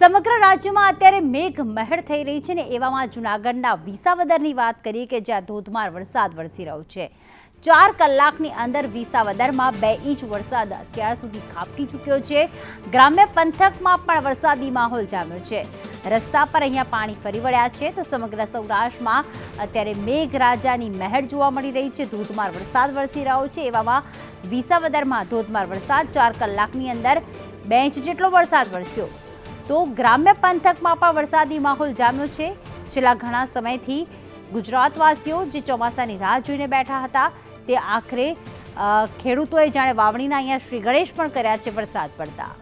સમગ્ર રાજ્યમાં અત્યારે મેઘ મહેર થઈ રહી છે ને એવામાં જૂનાગઢના વિસાવદરની વાત કરીએ કે જ્યાં ધોધમાર વરસાદ વરસી રહ્યો છે. ચાર કલાકની અંદર વિસાવદરમાં બે ઇંચ વરસાદ અત્યાર સુધી ખાબકી ચૂક્યો છે. ગ્રામ્ય પંથકમાં પણ વરસાદી માહોલ જામ્યો છે. રસ્તા પર અહીંયા પાણી ફરી વળ્યા છે તો સમગ્ર સૌરાષ્ટ્રમાં અત્યારે મેઘરાજાની મહેર જોવા મળી રહી છે. ધોધમાર વરસાદ વરસી રહ્યો છે એવામાં વિસાવદરમાં ધોધમાર વરસાદ. ચાર કલાકની અંદર બે ઇંચ જેટલો વરસાદ વરસ્યો. તો ગ્રામ્ય પંથકમાં પણ વરસાદી માહોલ જામ્યો છે. છેલ્લા ઘણા સમયથી ગુજરાતવાસીઓ જે ચોમાસાની રાહ જોઈને બેઠા હતા, તે આખરે ખેડૂતોએ જાણે વાવણીના અહીંયા શ્રી ગણેશ પણ કર્યા છે વરસાદ પડતા.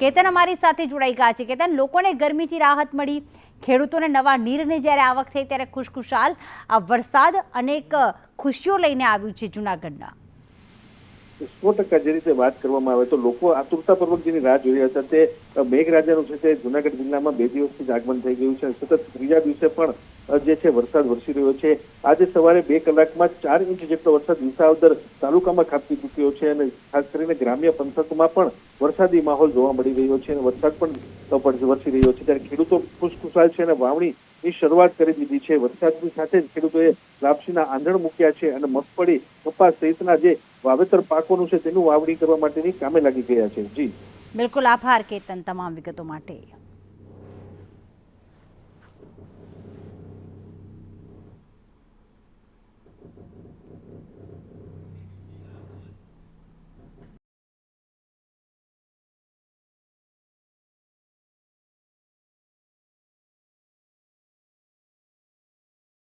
કેતન અમારી સાથે જોડાઈ ગયા છે. કેતન, લોકોને ગરમીથી રાહત મળી. ખેડૂતોને નવા નીરની જ્યારે આવક થઈ, ત્યારે ખુશખુશાલ. આ વરસાદ અનેક ખુશીઓ લઈને આવ્યું છે જૂનાગઢના. સો ટકા જે રીતે વાત કરવામાં આવે તો લોકો આતુરતાપૂર્વક જેની રાહ જોઈ હતા તે મેઘરાજાનું છે તે જુનાગઢ જિલ્લામાં બે દિવસથી આગમન થઈ ગયું છે સતત ત્રીજા દિવસે પણ જે છે વરસાદ વરસી રહ્યો છે. આજે સવારે બે કલાકમાં ચાર ઇંચ જેટલો વરસાદ વિસાવદર તાલુકામાં ખાબકી ચૂક્યો છે અને ખાસ કરીને ગ્રામ્ય પંથકમાં પણ વરસાદી માહોલ જોવા મળી રહ્યો છે અને વરસાદ પણ વરસી રહ્યો છે. ત્યારે ખેડૂતો ખુશખુશાલ છે અને વાવણી ની શરૂઆત કરી દીધી છે. વરસાદની સાથે જ ખેડૂતોએ લાપસીના આંધણ મૂક્યા છે અને મગફળી, કપાસ સહિતના જે વાવેતર પાકોનું છે તેનું વાવણી કરવા માટેની કામે લાગી ગયા છે. જી. બિલકુલ આભાર, કેતન, તમામ વિગતો માટે.